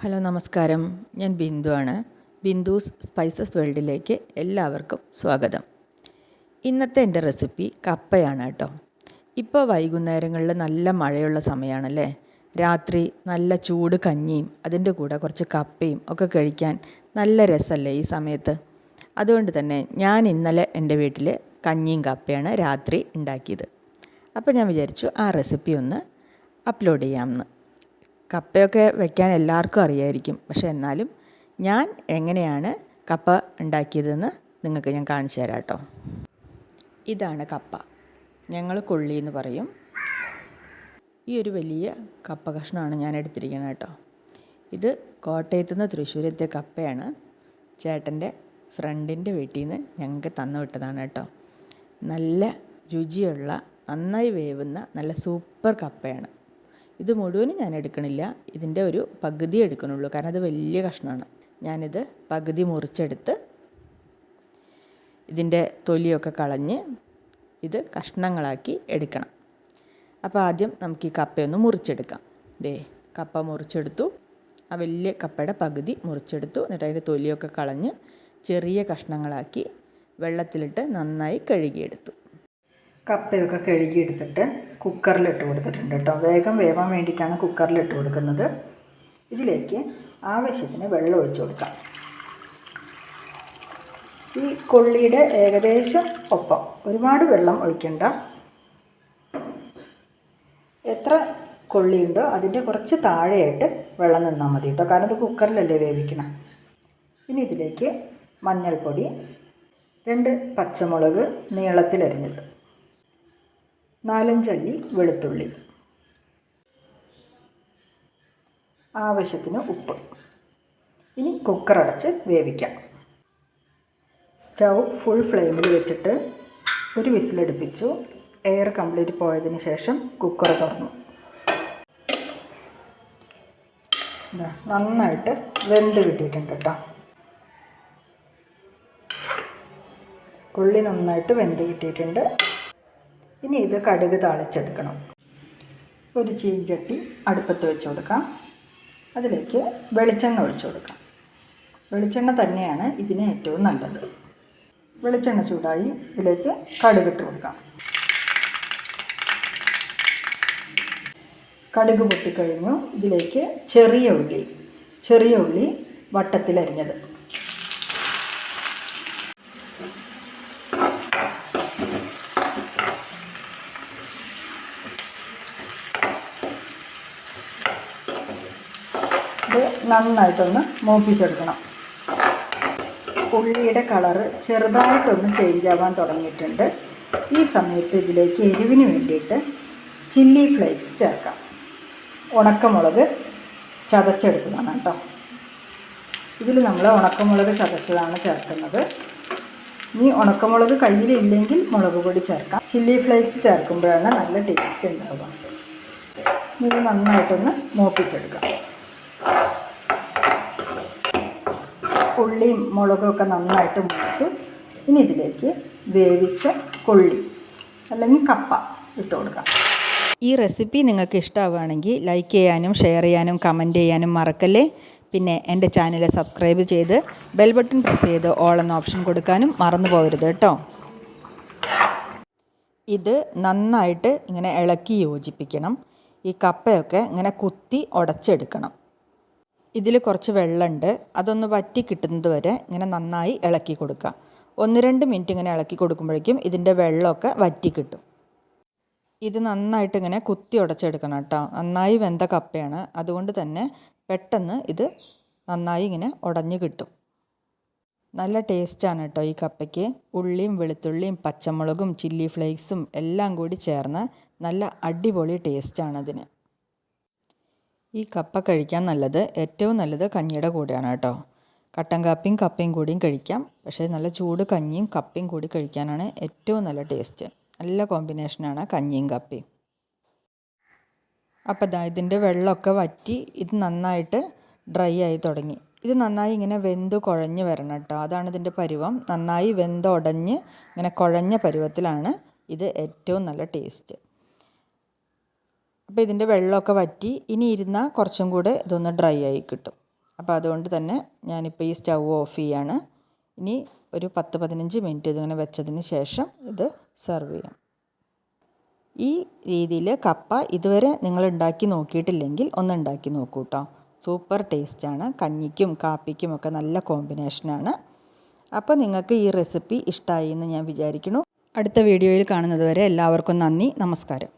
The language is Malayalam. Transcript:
ഹലോ നമസ്കാരം. ഞാൻ ബിന്ദു ആണ്. ബിന്ദുസ് സ്പൈസസ് വേൾഡിലേക്ക് എല്ലാവർക്കും സ്വാഗതം. ഇന്നത്തെ എന്റെ റെസിപ്പി കപ്പയാണ് കേട്ടോ. ഇപ്പോൾ വൈകുന്നേരങ്ങളിൽ നല്ല മഴയുള്ള സമയമാണല്ലേ? രാത്രി നല്ല ചൂട് കഞ്ഞിയും അതിന്റെ കൂടെ കുറച്ച് കപ്പയും ഒക്കെ കഴിക്കാൻ നല്ല രസമല്ലേ ഈ സമയത്ത്? അതുകൊണ്ട് തന്നെ ഞാൻ ഇന്നലെ എന്റെ വീട്ടിൽ കഞ്ഞിയും കപ്പയാണ് രാത്രി ഉണ്ടാക്കിയത്. അപ്പോൾ ഞാൻ വിചാരിച്ചു ആ റെസിപ്പി ഒന്ന് അപ്ലോഡ് ചെയ്യാമെന്ന് കപ്പയൊക്കെ വെക്കാൻ എല്ലാവർക്കും അറിയായിരിക്കും. പക്ഷേ എന്നാലും ഞാൻ എങ്ങനെയാണ് കപ്പ ഉണ്ടാക്കിയതെന്ന് നിങ്ങൾക്ക് ഞാൻ കാണിച്ചു തരാം കേട്ടോ. ഇതാണ് കപ്പ. ഞങ്ങൾ കൊള്ളി എന്ന് പറയും. ഈ ഒരു വലിയ കപ്പ കഷ്ണമാണ് ഞാൻ എടുത്തിരിക്കുന്നത് കേട്ടോ. ഇത് കോട്ടയത്തു നിന്ന് തൃശ്ശൂരത്തെ കപ്പയാണ്. ചേട്ടന്റെ ഫ്രണ്ടിന്റെ വീട്ടിൽ നിന്ന് ഞങ്ങൾക്ക് തന്നു വിട്ടതാണ് കേട്ടോ. നല്ല രുചിയുള്ള നന്നായി വേവുന്ന നല്ല സൂപ്പർ കപ്പയാണ്. ഇത് മുഴുവനും ഞാൻ എടുക്കണില്ല. ഇതിന്റെ ഒരു പകുതി എടുക്കണുള്ളൂ. കാരണം അത് വലിയ കഷ്ണമാണ്. ഞാനിത് പകുതി മുറിച്ചെടുത്ത് ഇതിന്റെ തൊലിയൊക്കെ കളഞ്ഞ് ഇത് കഷ്ണങ്ങളാക്കി എടുക്കണം. അപ്പോൾ ആദ്യം നമുക്ക് ഈ കപ്പയൊന്ന് മുറിച്ചെടുക്കാം. ദേ കപ്പ മുറിച്ചെടുത്തു. ആ വലിയ കപ്പയുടെ പകുതി മുറിച്ചെടുത്തു. എന്നിട്ട് അതിന്റെ തൊലിയൊക്കെ കളഞ്ഞ് ചെറിയ കഷ്ണങ്ങളാക്കി വെള്ളത്തിലിട്ട് നന്നായി കഴുകിയെടുത്തു. കപ്പയൊക്കെ കഴുകിയെടുത്തിട്ട് കുക്കറിലിട്ട് കൊടുത്തിട്ടുണ്ട് കേട്ടോ. വേഗം വേവാൻ വേണ്ടിയിട്ടാണ് കുക്കറിലിട്ട് കൊടുക്കുന്നത്. ഇതിലേക്ക് ആവശ്യത്തിന് വെള്ളം ഒഴിച്ചു കൊടുക്കാം. ഈ കൊള്ളിയുടെ ഏകദേശം ഒപ്പം ഒരുപാട് വെള്ളം ഒഴിക്കണ്ട. എത്ര കൊള്ളിയുണ്ടോ അതിന്റെ കുറച്ച് താഴെയായിട്ട് വെള്ളം നിന്നാൽ മതി കേട്ടോ. കാരണം ഇത് കുക്കറിലല്ലേ വേവിക്കണം. ഇനി ഇതിലേക്ക് മഞ്ഞൾപ്പൊടി രണ്ട് പച്ചമുളക് നീളത്തിലരിഞ്ഞത്. നാലഞ്ചല്ലി വെളുത്തുള്ളി. ആവശ്യത്തിന് ഉപ്പ്. ഇനി കുക്കർ അടച്ച് വേവിക്കാം. സ്റ്റൗ ഫുൾ ഫ്ലെയിമിൽ വെച്ചിട്ട് ഒരു വിസിലടുപ്പിച്ചു. എയർ കംപ്ലീറ്റ് പോയതിന് ശേഷം കുക്കർ തുറന്നു. നന്നായിട്ട് വെന്ത് കിട്ടിയിട്ടുണ്ട് കേട്ടോ ഉള്ളി നന്നായിട്ട് വെന്ത് കിട്ടിയിട്ടുണ്ട്. ഇനി ഇത് കടുക് താളിച്ചെടുക്കണം. ഒരു ചീഞ്ചട്ടി അടുപ്പത്ത് വെച്ച് കൊടുക്കാം. അതിലേക്ക് വെളിച്ചെണ്ണ ഒഴിച്ചു കൊടുക്കാം. വെളിച്ചെണ്ണ തന്നെയാണ് ഇതിന് ഏറ്റവും നല്ലത്. വെളിച്ചെണ്ണ ചൂടായി ഇതിലേക്ക് കടുകിട്ട് കൊടുക്കാം. കടുക് പൊട്ടിക്കഴിഞ്ഞു ഇതിലേക്ക് ചെറിയ ഉള്ളി ചെറിയ ഉള്ളി വട്ടത്തിലരിഞ്ഞത് ഇത് നന്നായിട്ടൊന്ന് മൂപ്പിച്ചെടുക്കണം. ഉള്ളിയുടെ കളറ് ചെറുതായിട്ടൊന്ന് ചേഞ്ച് ആവാൻ തുടങ്ങിയിട്ടുണ്ട്. ഈ സമയത്ത് ഇതിലേക്ക് എരിവിന് വേണ്ടിയിട്ട് ചില്ലി ഫ്ലേക്സ് ചേർക്കാം. ഉണക്കമുളക് ചതച്ചെടുത്തതാണ് കേട്ടോ. ഇതിൽ നമ്മൾ ഉണക്കമുളക് ചതച്ചതാണ് ചേർക്കുന്നത്. ഇനി ഉണക്കമുളക് കയ്യിലില്ലെങ്കിൽ മുളക് പൊടി ചേർക്കാം. ചില്ലി ഫ്ലേക്സ് ചേർക്കുമ്പോഴാണ് നല്ല ടേസ്റ്റ് ഉണ്ടാവുക. ഇത് നന്നായിട്ടൊന്ന് മൂപ്പിച്ചെടുക്കാം. ഉള്ളിയും മുളകും ഒക്കെ നന്നായിട്ട് മൂത്തു ഇനി ഇതിലേക്ക് വേവിച്ച കൊള്ളി അല്ലെങ്കിൽ കപ്പ ഇട്ട് കൊടുക്കാം. ഈ റെസിപ്പി നിങ്ങൾക്ക് ഇഷ്ടമാവുകയാണെങ്കിൽ ലൈക്ക് ചെയ്യാനും ഷെയർ ചെയ്യാനും കമന്റ് ചെയ്യാനും മറക്കല്ലേ? പിന്നെ എന്റെ ചാനൽ സബ്സ്ക്രൈബ് ചെയ്ത് ബെൽ ബട്ടൺ പ്രസ് ചെയ്ത് ഓൾ എന്ന ഓപ്ഷൻ കൊടുക്കാനും മറന്നു പോകരുത് കേട്ടോ. ഇത് നന്നായിട്ട് ഇങ്ങനെ ഇളക്കി യോജിപ്പിക്കണം. ഈ കപ്പയൊക്കെ ഇങ്ങനെ കുത്തി ഉടച്ചെടുക്കണം. ഇതിൽ കുറച്ച് വെള്ളമുണ്ട്. അതൊന്ന് വറ്റി കിട്ടുന്നത് വരെ ഇങ്ങനെ നന്നായി ഇളക്കി കൊടുക്കുക ഒന്ന് രണ്ട് മിനിറ്റ് ഇങ്ങനെ ഇളക്കി കൊടുക്കുമ്പോഴേക്കും ഇതിന്റെ വെള്ളമൊക്കെ വറ്റി കിട്ടും. ഇത് നന്നായിട്ട് ഇങ്ങനെ കുത്തി ഉടച്ചെടുക്കണം കേട്ടോ. നന്നായി വെന്ത കപ്പയാണ്. അതുകൊണ്ട് തന്നെ പെട്ടെന്ന് ഇത് നന്നായി ഇങ്ങനെ ഉടഞ്ഞ് കിട്ടും. നല്ല ടേസ്റ്റാണ് കേട്ടോ ഈ കപ്പയ്ക്ക്. ഉള്ളിയും വെളുത്തുള്ളിയും പച്ചമുളകും ചില്ലി ഫ്ലേക്സും എല്ലാം കൂടി ചേർന്ന് നല്ല അടിപൊളി ടേസ്റ്റാണ് അതിന്. ഈ കപ്പ കഴിക്കാൻ നല്ലത് ഏറ്റവും നല്ലത് കഞ്ഞിയുടെ കൂടെയാണ് കേട്ടോ. കട്ടൻ കാപ്പിയും കപ്പയും കൂടിയും കഴിക്കാം. പക്ഷേ നല്ല ചൂട് കഞ്ഞിയും കപ്പയും കൂടി കഴിക്കാനാണ് ഏറ്റവും നല്ല ടേസ്റ്റ്. നല്ല കോമ്പിനേഷനാണ് കഞ്ഞിയും കപ്പയും. അപ്പോൾ ഇതാ ഇതിന്റെ വെള്ളമൊക്കെ വറ്റി ഇത് നന്നായിട്ട് ഡ്രൈ ആയി തുടങ്ങി. ഇത് നന്നായി ഇങ്ങനെ വെന്ത് കുഴഞ്ഞ് വരണം കേട്ടോ. അതാണ് ഇതിന്റെ പരുവം. നന്നായി വെന്ത് ഉടഞ്ഞ് ഇങ്ങനെ കുഴഞ്ഞ പരുവത്തിലാണ് ഇത് ഏറ്റവും നല്ല ടേസ്റ്റ്. അപ്പോൾ ഇതിന്റെ വെള്ളമൊക്കെ വറ്റി ഇനി ഇരുന്നാൽ കുറച്ചും കൂടെ ഇതൊന്ന് ഡ്രൈ ആയി കിട്ടും. അപ്പോൾ അതുകൊണ്ട് തന്നെ ഞാനിപ്പോൾ ഈ സ്റ്റൗ ഓഫ് ചെയ്യാണ്. ഇനി ഒരു പത്ത് പതിനഞ്ച് മിനിറ്റ് ഇതിങ്ങനെ വെച്ചതിന് ശേഷം ഇത് സെർവ് ചെയ്യാം. ഈ രീതിയിൽ കപ്പ ഇതുവരെ നിങ്ങൾ ഉണ്ടാക്കി നോക്കിയിട്ടില്ലെങ്കിൽ ഒന്ന് ഉണ്ടാക്കി നോക്കൂ കേട്ടോ സൂപ്പർ ടേസ്റ്റാണ് കഞ്ഞിക്കും കാപ്പിക്കും ഒക്കെ നല്ല കോമ്പിനേഷനാണ് അപ്പോൾ നിങ്ങൾക്ക് ഈ റെസിപ്പി ഇഷ്ടമായി എന്ന് ഞാൻ വിചാരിക്കുന്നു. അടുത്ത വീഡിയോയിൽ കാണുന്നത് വരെ എല്ലാവർക്കും നന്ദി. നമസ്കാരം.